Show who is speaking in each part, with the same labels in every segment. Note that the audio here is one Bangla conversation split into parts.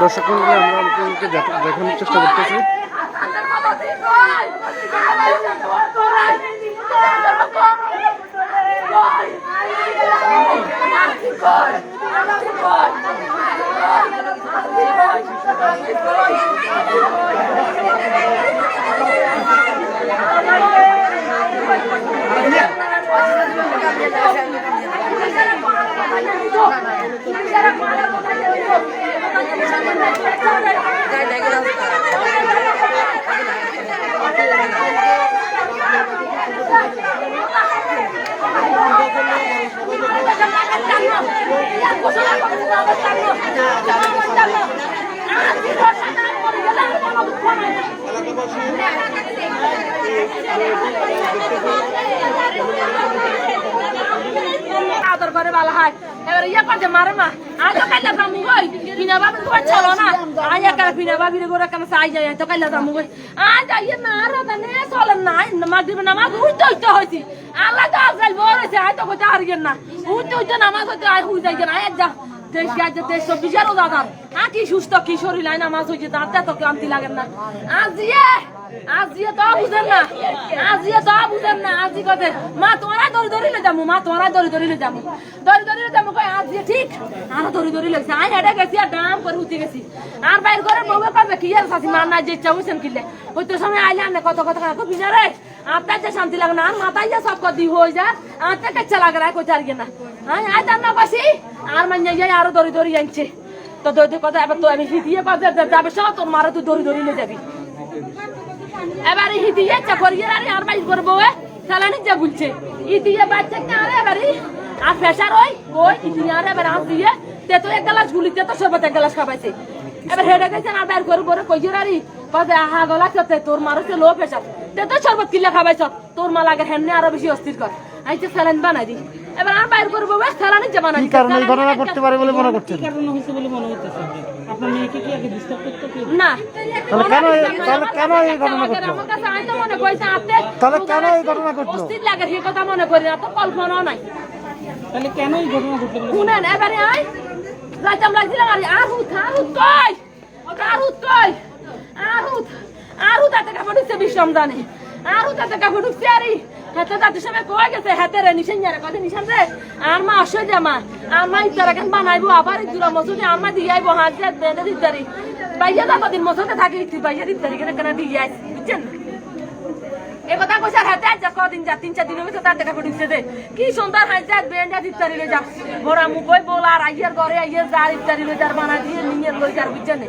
Speaker 1: দর্শক আমরা আপনাদেরকে দেখ- দেখানোর চেষ্টা করতেছি।
Speaker 2: এলাকাবাসী আদর করে ভালো হয়। এবার ইয়ে করছে মারে মা। আজ তো কাইলা দামু গই বিনা বাবি তো চলো না। আজ একা বিনা বাবি রে গোরা কেন সাই যায়? তো কাইলা দামু গই আজ আইয়ে না আর দানে চলেন না। দিবে নামাজ উইতে উইতে হইছি। আল্লাহ তো আজকাল বড় হইছে আজ তো কোথা হারিয়েন না। উইতে উইতে নামাজ হইতে, আয় হুই যাই না আয় যা। দেশ গাছ দেশ সব বিচারও দাদার। আ কি সুস্থ, কি শরীর নামাজ হইছে। তো লাগেন না। আজ ইয়ে আজ তো বুঝেন না। আজ তো বুঝেন না, আজ ই কথা মা তোরা দরি দরি লে যাব মা তোরা দরি দরি লে যাব দরি দরি লে যাব কই আজ ঠিক, আর দরি দরি লেগছে আই হেডে গেছি আর দাম করে উঠে গেছি। আর বাইর করে বউকে কবে কি আর সাসি মার না যে শান্তি লাগে না, আর মাথায় সব কদি হয়ে যায় আত্মা কেচ্ছা লাগে না কই চারিয়ে না। আই আই জান না বাসি আর মানে যাই আরও দরি দরি আনছে। তো দরি কথা তো আমি হিদিয়ে বাজার যাবে, সব তোর মারা তুই দরি দরি লে যাবি। এবারে হিদিয়ে চাকরিয়ে আরে আর বাইর করব সালানি যা বলছে। ইদিয়ে বাচ্চা কে আরে এবারে আর প্রেসার ওই ওই ইদিয়ে আরে এবারে আম দিয়ে তে তো এক গ্লাস গুলিতে তো সর্বত এক গ্লাস খাবাইছে। এবার হেডে গেছে আর বাইর করে করে কইছে আরে কবে আহা গলা চতে তোর মারছে লো প্রেসার তে তো সর্বত কিলে খাবাইছ তোর মা লাগে হেনে আরও বেশি অস্থির কর। আইতে স্যালাইন বানাই দি। এবার আর বাইর করব এ সালানি যে বানাই
Speaker 1: কি কারণে ঘটনা ঘটতে পারে বলে মনে করছেন?
Speaker 3: কারণ হয়েছে বলে মনে হইতেছে আপনার মেয়েকে কি আগে ডিস্টার্ব করতে কি
Speaker 2: না।
Speaker 1: তাহলে কেন এই- তাহলে কেন এই ঘটনা ঘটলো?
Speaker 2: আমার কাছে আই তো মনে কইছে আতে
Speaker 1: তাহলে কেন এই ঘটনা ঘটলো?
Speaker 2: অস্থির লাগে সে কথা মনে করি না তো কল্পনাও নাই।
Speaker 3: তাহলে কেন এই ঘটনা ঘটলো বলে
Speaker 2: শুনেন এবারে আই যাইতাম লাগছিলাম আর আহুত আহুত কই? আহুত কই? আহুত আহুত এত কাপড় ঢুকছে বিশ্রাম জানে। আহুত এত কাপড় ঢুকছে আরে। হেতে তাতে সময় কই গেছে? হেতে রে, নিশান যারে কত নিশান রে? আর মা অসহ্য মা, আর মা ইতার এখন বানাইবো আবার ইতুরা মসুদে আর মা দিয়ে আইবো হাত দিয়ে বেঁধে দিতারি বাইয়া দা কদিন মসুদে থাকি, ইতি বাইয়া দিতারি কেন কেন দিয়ে আইছি বুঝছেন? এ কথা কইছে হাতে আজ কদিন যা, তিন চার দিনের ভিতর তার টাকা পড়িছে দে কি সুন্দর হাইছে বেন্ডা ইত্যাদি লই যা। বড়া মুকই বল, আর আইয়ার ঘরে আইয়ার যা ইত্যাদি লই যার বানা দিয়ে নিয়ে লই যার, বুঝছেন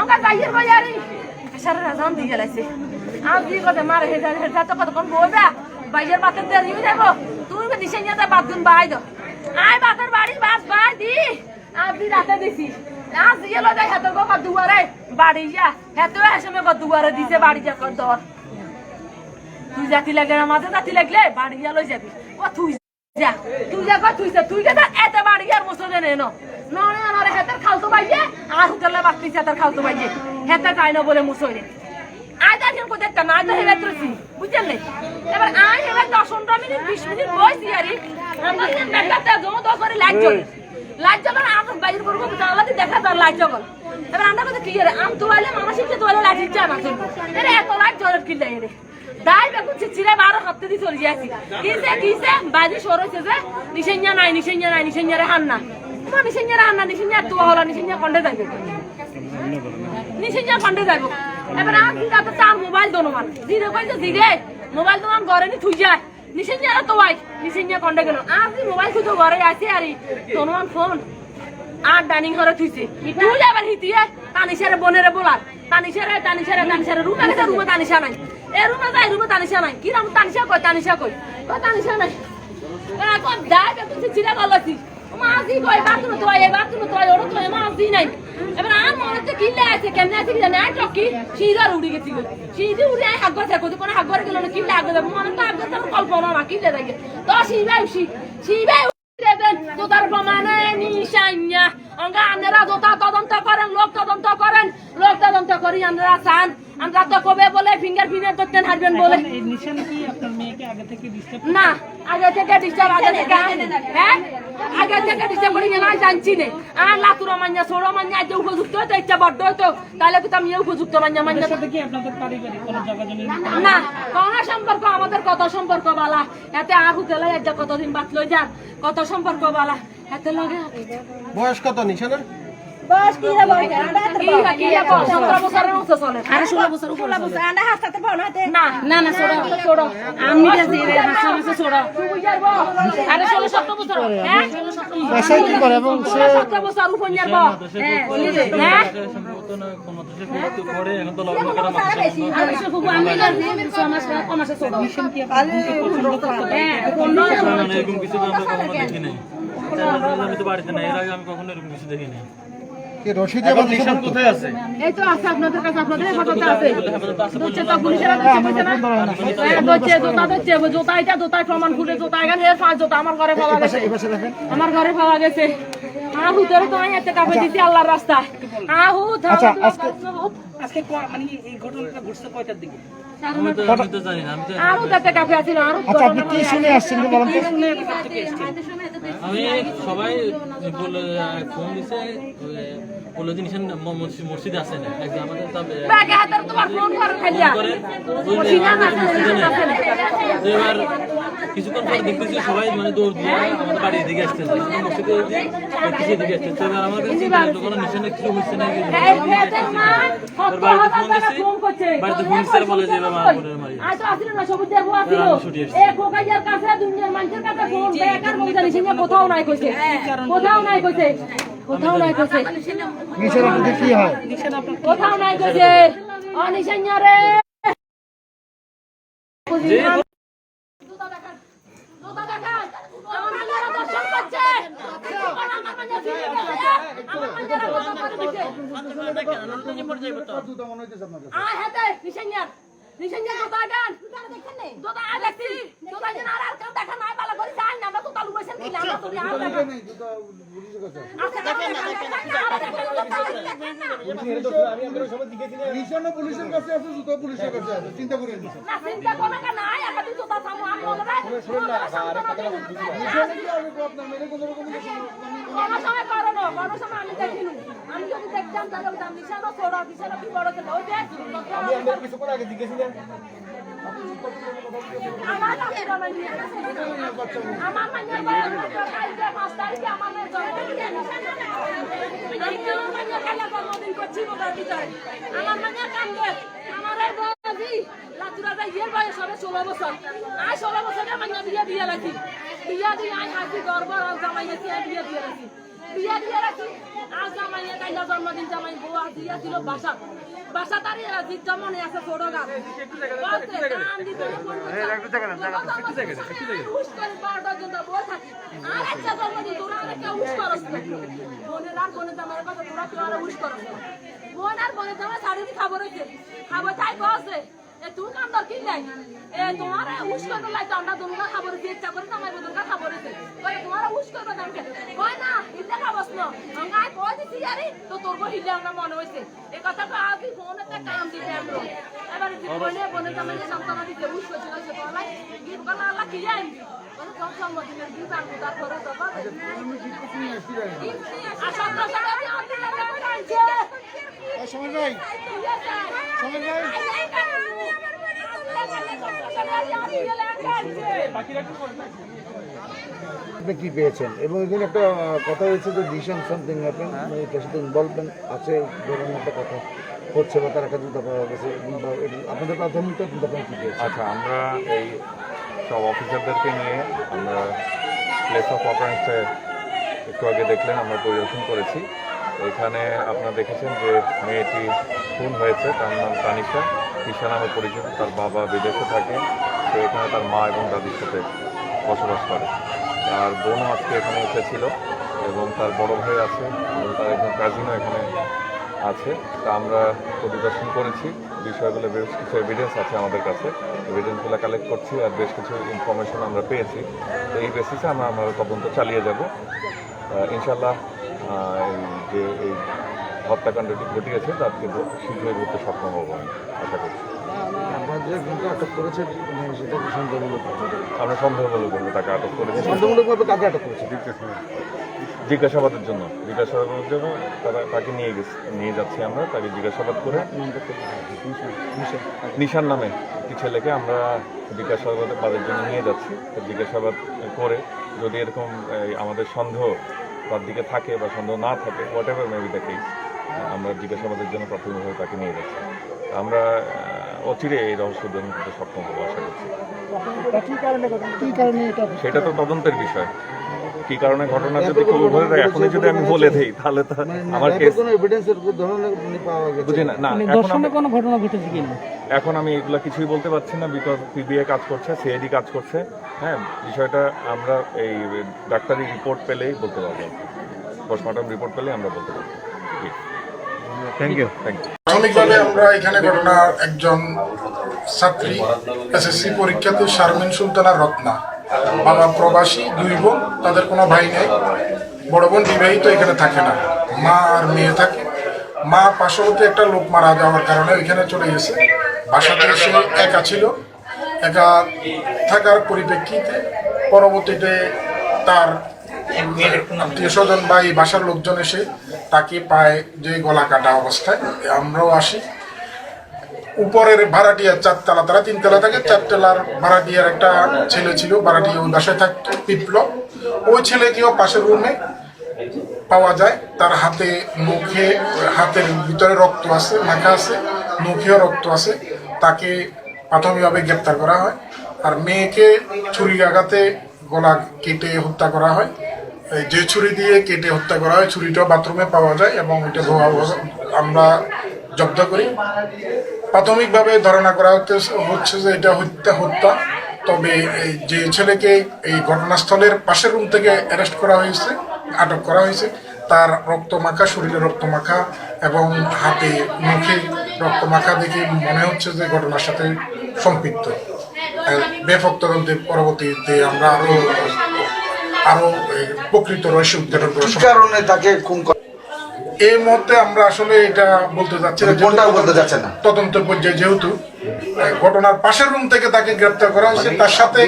Speaker 2: আমরা গাইয়ের বাজারি সারা রাজান দিয়ে গেলাইছে। আর কি কথা মারে হে হে হে তো কত কোন বইবা বাইয়ের বাতের দেরি হয়ে যাব বে দিশে নিয়ে বাদ দিন বাই দাও আয় বাতের বাড়ি বাস, বাই দি। দি রাতে দিছি। আজ দিয়ে লই যাই হাতের বাবা দুয়ারে বাড়ি যা। হেতেও হেসমে দুয়ারে দিছে, বাড়ি যা কর দর। তুই জাতি লাগে না, মাঝে জাতি লাগলে বাড়ি গিয়া লই যাবি। ও, তুই যা। তুই যা কই তুই যা। তুই যা এত বাড়ি আর মসলে নে, ন। ননে আনারে হেতার খালতো বাইয়ে আর হুতেলে বাকি হেতার খালতো বাইয়ে হেতা কাই না বলে মুসলে একটা না তো হেবে তুলছি, বুঝছেন নে? এবার আই হেবে দশ পনেরো মিনিট, বিশ মিনিট বসি আরে আমরা মেকাতে জমা দো করে লাইট জ্বলে। লাইট জ্বলে আমরা বাইরে করব জানলা দিয়ে দেখা তার লাইট জ্বল। এবার আমরা কথা ক্লিয়ার আম তোয়ালে, মানসিক তোয়ালে লাইট ইচ্ছা না এরে এত লাইট জ্বলে কিল দেয় দাই বেগুন চিচিরে বারো সপ্তাহ দিয়ে চলে যাচ্ছি। কিসে কিসে? বাজি সরছে যে নিশাইয়া নাই নিশাইয়া নাই রে হান্না। নিশাইয়া রে হান্না নিশাইয়া তো হলো নিশাইয়া কন্ডে যাইবে নিশাইয়া কন্ডে যাইব। এবার আম কি কাছে তার মোবাইল দোনো মান। দিরে কইছে দিরে মোবাইল তো আম ঘরে নি থুই যায়। নিশাইয়া তো ওয়াই নিশাইয়া কন্ডে গেল। আম কি মোবাইল তো ঘরে আছে আরে দোনো মান ফোন আর ডাইনিং ঘরে থুইছে। তুই যাবার হিতিয়ে তানিশারে বনেরে বলার। তানিশারে তানিশারে তানিশারে। রুমে গেছে রুমে তানিশা নাই। এ রুমে যাই রুমে তানিশা নাই। কি রাম তানিশা কই তানিশা কই কই তানিশা নাই? এখন যাই বে তুই চিরা গলছি মাঝি কই বাথরুম তো এই বাথরুম তো ওর তো মাঝি নাই। এবার আর মনে হচ্ছে কিল্লে আছে, কেমনে আছে কি? জানে আর টকি সিরার উড়ে গেছিল সিরি উড়ে আই হাগবা থাকো তো কোন হাগবার গেল না কিল্লে আগে যাব মনে তো আগে তার কল্পনা না তো তদন্ত করেন, লোক তদন্ত করেন। লোক তদন্ত করি আপনারা চান। আমরা তো কবে বলে ফিঙ্গার ফিঙ্গার করতেন হারবেন বলে।
Speaker 3: এই নিশান কি আপনার মেয়েকে আগে থেকে ডিস্টার্ব
Speaker 2: না আগে থেকে ডিস্টার্ব আগে থেকে হ্যাঁ? আগে থেকে ডিস্টার্ব করি না জানছি নে। আর লাতুরা মান্যা মান্যা যে উপযুক্ত হতো ইচ্ছা বড্ড হতো তাহলে কিন্তু আমি উপযুক্ত মান্যা মান্যা না কোন সম্পর্ক আমাদের কত সম্পর্ক বালা। এতে আহু তেলে একটা কতদিন বাদ লই যান কত সম্পর্ক বালা। এতে লগে
Speaker 1: বয়স কত
Speaker 3: নিশান
Speaker 4: এরকম কিছু আমি তো বাড়িতে নাই এর আগে আমি কখনো এরকম কিছু দেখি নাই
Speaker 1: কি রশিদে নিশান কোথায় আছে?
Speaker 2: এই তো আছে আপনাদের কাছে আপনাদের হেফাজতে আছে। হচ্ছে তো পুলিশেরা কইছে না। হ্যাঁ দচ্ছে জোতা দচ্ছে জোতা এটা প্রমাণ খুলে জোতা এখানে এর পাঁচ জোতা আমার ঘরে পাওয়া গেছে।
Speaker 1: এই পাশে দেখেন
Speaker 2: আমার ঘরে পাওয়া গেছে। আহু তো আমি এতে কাপে দিছি আল্লাহর রাস্তায় আহু
Speaker 1: আচ্ছা, আজকে-
Speaker 3: আজকে মানে এই ঘটনাটা ঘটছে কয়টার দিকে?
Speaker 4: আমি তো জানি না আমি তো
Speaker 2: আরও তাতে কাপে আছিল আরও
Speaker 1: আচ্ছা আপনি কি শুনে আসছেন? বলেন তো।
Speaker 4: আমি সবাই বলে ফোন দিছে বলে জিনিস মসজিদে আছে না। একদম আমাদের তা-
Speaker 2: করে
Speaker 4: করে এবার কিছুক্ষণ পর দেখতেছি সবাই মানে দৌড় দিয়ে আমাদের বাড়ির দিকে আসতেছে মসজিদে দেখতেছি এদিকে আসতেছে তো এবার আমাদের চিন্তা হলো কোনো নিশানে কিছু হচ্ছে না। বাড়িতে ফোন দিছি। বাড়িতে ফোন দিছে বলে যে এবার মারা
Speaker 2: আজ তো না সবুজ দেব আসিল। এ কোকাইয়ার কাছে দুনিয়ার মানুষের কাছে ফোন বেকার বই জানিস না কোথাও নাই কইছে। কোথাও নাই কইছে। কোথাও নাই কইছে।
Speaker 1: নিশান আপনাদের কি হয়?
Speaker 2: কোথাও নাই কইছে। অনিশান্য রে। আমার আমার মায়েরা দর্শন করছে আয় হাতে নিশান্যার। নিশান্যার জুতা দেখান জুতা আয় দেখছি জুতা যেন আর আর কেউ দেখা নাই ভালো করে যাই না আমরা তো তালু বসেন কিনা আমরা তো আর দেখা আচ্ছা দেখেন না
Speaker 1: নিশান পুলিশের কাছে আছে জুতো পুলিশের কাছে আছে চিন্তা করেন
Speaker 2: না চিন্তা করবে না নাই একটা তুই জুতা সামু আমি মনে রাখ
Speaker 1: আপনার মেরে কোনো রকম
Speaker 2: কোনো সময় করো না কোনো সময় আমি দেখিনি আমি যদি দেখতাম তাহলে বলতাম নিশানো ছোড়ো নিশানো কি বড় ছিল ওই যে
Speaker 1: কিছুক্ষণ আগে জিজ্ঞেসিলেন
Speaker 2: আমার আমার মাইয়ার বয়স কালকে পাঁচ তারিখে আমার জন্মদিন। আমি আমার মাইয়ার কালকে জন্মদিন করছি বোধহয় ভিতরে। আমার মাইয়ার কান্দে আমার এই বয়সী লাতুরা ভাই বয়স হবে ষোলো বছর। আয় ষোলো মাইয়া বিয়ে দিয়ে রাখি। বিয়ে দিয়ে আয় হাসি গর্ব আর জামাইয়েছি বিয়ে দিয়ে রাখি? বিয়ে দিয়ে রাখি। আজ জামাইয়ে কাইলা জন্মদিন জামাই বউ আজ দিয়া ছিল বাসা বাসা তারি জিত মনে আছে ছোট গাছ। করে তোরা। বোনের আর বোনের জামাইয়ের কথা তোরা কেউ উস করস বোন আর বোনের জামাই শারীরিক খাবার হয়েছে। খাবার তাই বসে। এ তুই কাম দর কি নাই? এ তোমার এ উস করতে লাগতো, আমরা দুনুকা খাবার হয়েছে, ইচ্ছা করে জামাই বোনকা খাবার হয়েছে। কয় তোমার উস করতে দাম কে? কয় না, খাবস না। আঙ্গায় কয় দিছি আরে, তো তোর হিল্লে আমরা মনে হয়েছে। এ কথা তো আগে ফোন একটা কাম দিতে আমরা। এবার বোনে বোনের জামাইকে সান্ত্বনা দিতে উস করছিল, সে বলাই, গিফট করা আল্লাহ কি যায়?
Speaker 1: আপনি কি পেয়েছেন? এবং এখানে একটা কথা হয়েছে যে ডিসিশন সামথিং হ্যাপেন এটার সাথে ইনভলভমেন্ট আছে ধরনের একটা কথা হচ্ছে বা তার একটা দুটা পাওয়া গেছে আপনাদের প্রাথমিকটা দুটা কি পেয়েছে
Speaker 5: আচ্ছা আমরা এই সব অফিসারদেরকে নিয়ে আমরা প্লেস অফ অফারেন্সে একটু আগে দেখলেন আমরা পরিদর্শন করেছি। এখানে আপনারা দেখেছেন যে মেয়েটি খুন হয়েছে তার নাম তানিশা। ঈশা নামে পরিচিত তার বাবা বিদেশে থাকে। সে এখানে তার মা এবং দাদির সাথে বসবাস করে। আর বোনও আজকে এখানে এসেছিল এবং তার বড় ভাই আছে এবং তার একজন কাজিনও এখানে আছে। তা আমরা পরিদর্শন করেছি। বিষয়গুলো বেশ কিছু এভিডেন্স আছে আমাদের কাছে। এভিডেন্সগুলো কালেক্ট করছি আর বেশ কিছু ইনফরমেশন আমরা পেয়েছি। তো এই বেসিসে আমরা আমরা তদন্ত চালিয়ে যাব। ইনশাল্লাহ যে এই হত্যাকাণ্ডটি ঘটিয়েছে তার কিন্তু শীঘ্রই ধরতে সক্ষম হব আমি আশা করছি।
Speaker 1: করেছে মানে সন্দেহমূলক?
Speaker 5: আমরা সন্দেহমূলক তাকে আটক করেছি।
Speaker 1: সন্দেহমূলকভাবে কাকে আটক করেছে?
Speaker 5: জিজ্ঞাসাবাদের জন্য জিজ্ঞাসাবাদের জন্য তারা তাকে নিয়ে গেছে নিয়ে যাচ্ছি আমরা তাকে জিজ্ঞাসাবাদ করে। নিশান নামে একটি ছেলেকে আমরা জিজ্ঞাসাবাদের জন্য নিয়ে যাচ্ছি। জিজ্ঞাসাবাদ করে যদি এরকম আমাদের সন্দেহ তার দিকে থাকে বা সন্দেহ না থাকে whatever maybe the case আমরা জিজ্ঞাসাবাদের জন্য প্রাথমিকভাবে তাকে নিয়ে যাচ্ছি। আমরা অচিরে এই রহস্য উদ্ঘাটন করতে সক্ষম হব আশা করছি। সেটা তো তদন্তের বিষয়। কি কারণে ঘটনা যদি ধরে দেয় এখনই যদি আমি বলে দেই তাহলে তো
Speaker 1: মানে
Speaker 5: আমার কেস
Speaker 1: কোনো এভিডেন্সের ধরনের মানে পাওয়া গেছে?
Speaker 5: বুঝি না না
Speaker 3: মানে
Speaker 5: এখন
Speaker 3: দর্শনে
Speaker 5: আমি-
Speaker 3: কোনো ঘটনা ঘটেছে কিনা?
Speaker 5: এখন আমি এগুলো কিছুই বলতে পারছি না বিকজ পিবিআই কাজ করছে সিআইডি কাজ করছে। হ্যাঁ বিষয়টা আমরা এই ডাক্তারি রিপোর্ট পেলেই বলতে পারব। পোস্টমর্টম রিপোর্ট পেলেই আমরা বলতে পারব। থ্যাংক ইউ
Speaker 6: প্রাথমিকভাবে আমরা এখানে ঘটনার একজন ছাত্রী এসএসসি পরীক্ষাতে শারমিন সুলতানা রত্না। বাবা প্রবাসী দুই বোন তাদের কোনো ভাই নেই। বড় বোন বিবাহিত এখানে থাকে না। মা আর মেয়ে থাকে। মা পার্শ্ববর্তী একটা লোক মারা যাওয়ার কারণে ওইখানে চলে গেছে। বাসাতে সে একা ছিল। একা থাকার পরিপ্রেক্ষিতে পরবর্তীতে তার আত্মীয় স্বজন বা এই বাসার লোকজন এসে তাকে পায় যে গলা কাটা অবস্থায় আমরাও আসি। উপরের ভাড়াটিয়ার চারতলা, তারা তিনতলা থাকে, চারতলার ভাড়াটিয়ার একটা ছেলে ছিল, ভাড়াটিয়া ওই বাসায় থাকতো, বিপ্লব। ওই ছেলেকেও পাশের রুমে পাওয়া যায়। তার হাতে মুখে, হাতের ভিতরে রক্ত আছে, মাখা আছে, মুখেও রক্ত আছে। তাকে প্রাথমিকভাবে গ্রেপ্তার করা হয়। আর মেয়েকে ছুরির আঘাতে গলা কেটে হত্যা করা হয়। এই যে ছুরি দিয়ে কেটে হত্যা করা হয় ছুরিটাও বাথরুমে পাওয়া যায় এবং এটা ধোয়া আমরা জব্দ করি। প্রাথমিকভাবে ধারণা করা হচ্ছে যে এটা হত্যা হত্যা। তবে এই যে ছেলেকে এই ঘটনাস্থলের পাশের রুম থেকে অ্যারেস্ট করা হয়েছে, আটক করা হয়েছে। তার রক্ত মাখা, শরীরে রক্ত মাখা এবং হাতে, মুখে রক্ত মাখা দেখে মনে হচ্ছে যে ঘটনার সাথে সম্পৃক্ত। ব্যাপক তদন্তের পরবর্তীতে আমরা আরও আরও প্রকৃত রহস্য উদ্ঘাটন করা
Speaker 1: কারণে তাকে খুন করা
Speaker 6: এই মুহূর্তে আমরা আসলে এটা বলতে যাচ্ছি না
Speaker 1: বলতে।
Speaker 6: তদন্ত পর্যায়ে যেহেতু ঘটনার পাশের রুম থেকে তাকে গ্রেপ্তার করা হয়েছে তার সাথে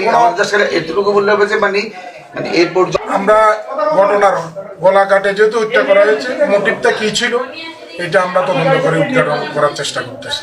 Speaker 1: সাথে এতটুকু বললে হবে যে মানে মানে এই পর্যন্ত
Speaker 6: আমরা ঘটনার গলা কাটে যেহেতু হত্যা করা হয়েছে মোটিভটা কি ছিল এটা আমরা তদন্ত করে উদ্ঘাটন করার চেষ্টা করতেছি